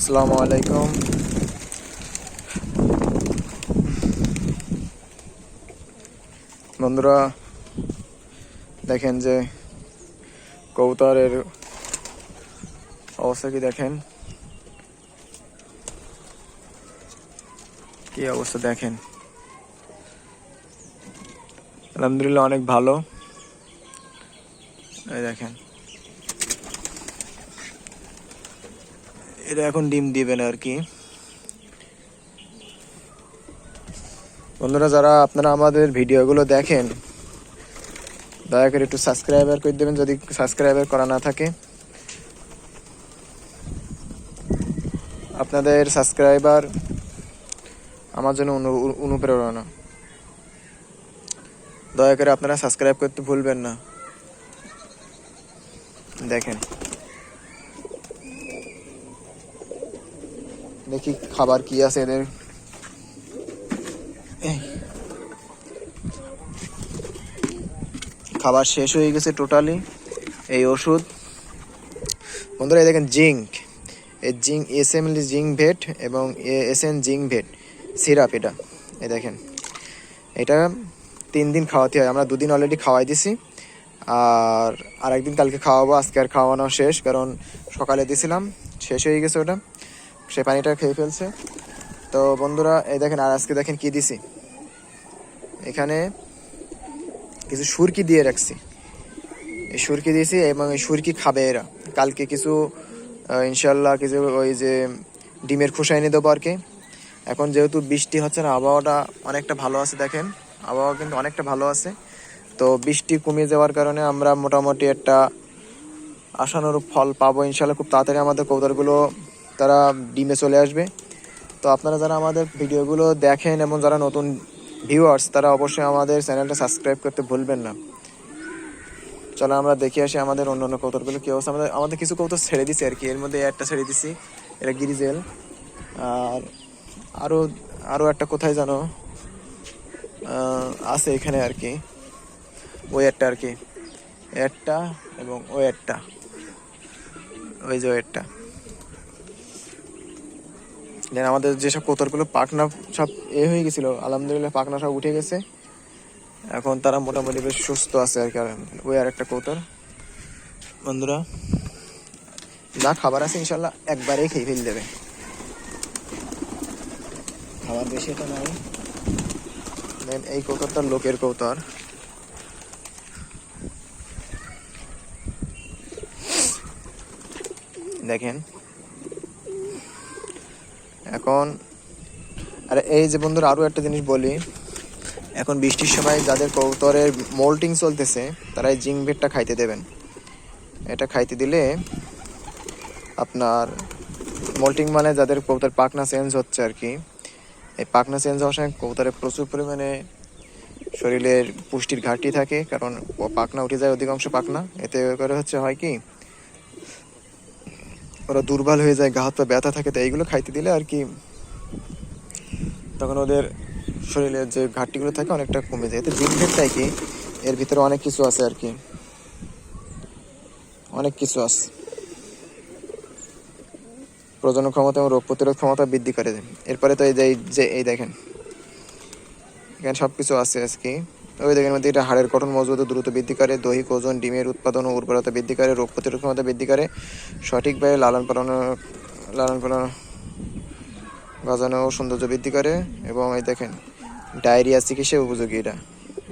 আসসালামু আলাইকুম। বন্ধুরা, দেখেন যে কবুতরের অবস্থা কি দেখেন? কি অবস্থা দেখেন? আলহামদুলিল্লাহ অনেক ভালো। এই দেখেন। এটা এখন ডিম দিবেন আর কি। বন্ধুরা, যারা আপনারা আমাদের ভিডিওগুলো দেখেন, দয়া করে একটু সাবস্ক্রাইবার করে দেবেন যদি সাবস্ক্রাইবার করা না থাকে। আপনাদের সাবস্ক্রাইবার আমার জন্য অনু- অনুপ্রেরণা। দয়া করে আপনারা সাবস্ক্রাইব করতে ভুলবেন না। দেখেন। দেখি খাবার কি আছে এদের। খাবার শেষ হয়ে গেছে টোটালি এই ওষুধ। বন্ধুরা, এই দেখেন জিঙ্ক। এই zinc S M zinc vet এবং S N zinc vet. Syrup এটা। এ দেখেন। এটা তিন দিন খাওয়াতে হয়। আমরা দুদিন অলরেডি খাওয়াই দিছি। আর আরেকদিন কালকে খাওয়াবো। আজকে আর খাওয়ানো শেষ। কারণ সকালে দিছিলাম। শেষ হয়ে গেছে ওটা। সে পানিটা খেয়ে ফেলছে। তো বন্ধুরা, এই দেখেন, আর আজকে দেখেন কি দিছি? এখানে কিছু সুরকি দিয়ে রাখছি। এই সুরকি দিয়েছি এবং এই সুরকি খাবে এরা। কালকে কিছু ইনশাল্লাহ কিছু ওই যে ডিমের খোসা এনে দেবো আর কি এখন যেহেতু বৃষ্টি হচ্ছে না, আবহাওয়াটা অনেকটা ভালো আছে দেখেন। আবহাওয়া কিন্তু অনেকটা ভালো আছে। তো বৃষ্টি কমে যাওয়ার কারণে আমরা মোটামুটি একটা আশানুরূপ ফল পাবো ইনশাল্লাহ খুব তাড়াতাড়ি আমাদের কবুতরগুলো তারা ডিমে চলে আসবে। তো আপনারা যারা আমাদের ভিডিওগুলো দেখেন এবং যারা নতুন ভিউয়ার্স তারা অবশ্যই আমাদের চ্যানেলটা সাবস্ক্রাইব করতে ভুলবেন না। চলো আমরা দেখে আসি আমাদের অন্য অন্য কৌতরগুলো কি অবস্থা। আমাদের আমাদের কিছু কৌতর ছেড়ে দিছি আর কি। এর মধ্যে একটা ছেড়ে দিছি, এটা গিরিজেল। আর আরও আরও একটা কোথায় জানো? আছে এখানে আর কি। ওই একটা আর কি। একটা এবং ওই একটা। ওই যে ওই একটা। দেন আমাদের যেসব কোতরগুলো পাকনা সব এ হয়ে গেছিল, আলহামদুলিল্লাহ পাকনা সব উঠে গেছে। এখন তারা মোটামুটি বেশ সুস্থ আছে আর কি ওই আর একটা কোতর বন্ধুরা, যা খাবার আছে ইনশাল্লাহ একবারেই খেয়ে ফেল দেবে। খাবার বেশি এটা নাই। দেন এই কৌতরটা লোকের কৌতর দেখেন এখন, আরে এই যে বন্ধুরা আরও একটা জিনিস বলি। এখন বৃষ্টির সময় যাদের কৌতরের মোল্টিং চলতেছে তারা এই জিঙ্ক খাইতে দেবেন। এটা খাইতে দিলে আপনার মোল্টিং মানে যাদের কৌতার পাকনা চেঞ্জ হচ্ছে আর কি। এই পাকনা চেঞ্জ হওয়ার সময় কৌতারে প্রচুর পরিমাণে শরীরের পুষ্টির ঘাটতি থাকে, কারণ পাকনা উঠে যায় অধিকাংশ পাকনা এতে করে হচ্ছে হয় কি ওরা দুর্বল হয়ে যায়, গা হাত পা ব্যথা থাকে, তো এইগুলো খাইতে দিলে আর কি তখন ওদের শরীরের যে ঘাটতিগুলো থাকে অনেকটা কমে যায়। এতে জিম কি? এর ভিতরে অনেক কিছু আছে আর কি। অনেক কিছু আছে। প্রজনন ক্ষমতা এবং রোগ প্রতিরোধ ক্ষমতা বৃদ্ধি করে। দেয় এরপরে তো এই যে এই যে, এই দেখেন। এখানে সব কিছু আছে আজকে। ওই দেখেন মধ্যে এটা হাড়ের গঠন মজবুত, দ্রুত বৃদ্ধি করে, দৈহিক ওজন, ডিমের উৎপাদন ও উর্বরতা বৃদ্ধি করে, রোগ প্রতিরোধ ক্ষমতা বৃদ্ধি করে, সঠিকভাবে লালন পালন লালন পালন বাজানো ও সৌন্দর্য বৃদ্ধি করে এবং এই দেখেন, ডায়রিয়া চিকিৎসা উপযোগী এটা।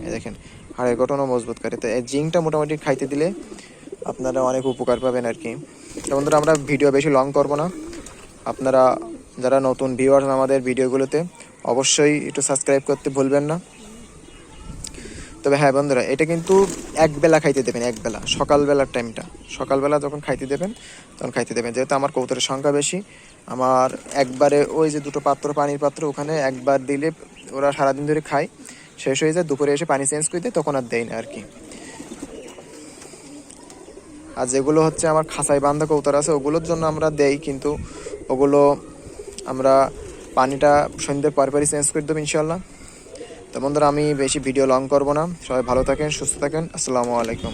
এই দেখেন, হাড়ের গঠনও মজবুত করে। তো এই জিঙ্কটা মোটামুটি খাইতে দিলে আপনারা অনেক উপকার পাবেন আর কি। তো বন্ধুরা, আমরা ভিডিও বেশি লং করব না। আপনারা যারা নতুন ভিউয়ার্স আমাদের ভিডিওগুলোতে, অবশ্যই একটু সাবস্ক্রাইব করতে ভুলবেন না। তবে হ্যাঁ বন্ধুরা, এটা কিন্তু এক বেলা খাইতে দেবেন এক বেলা সকালবেলার টাইমটা সকালবেলা যখন খাইতে দেবেন, তখন খাইতে দেবেন। যেহেতু আমার কবুতরের সংখ্যা বেশি, আমার একবারে ওই যে দুটো পাত্র, পানির পাত্র ওখানে একবার দিলে ওরা সারাদিন ধরে খায়। শেষ হয়ে যায়, দুপুরে এসে পানি চেঞ্জ করে দেয়, তখন আর দেয় না আর কি। আর যেগুলো হচ্ছে আমার খাঁচাই বান্ধা কৌতর আছে, ওগুলোর জন্য আমরা দেই, কিন্তু ওগুলো আমরা পানিটা সন্ধ্যের পর পরই চেঞ্জ করে দেবো ইনশাল্লাহ তো বন্ধুরা, আমি বেশি ভিডিও লং করব না। সবাই ভালো থাকেন, সুস্থ থাকেন। আসসালামু আলাইকুম।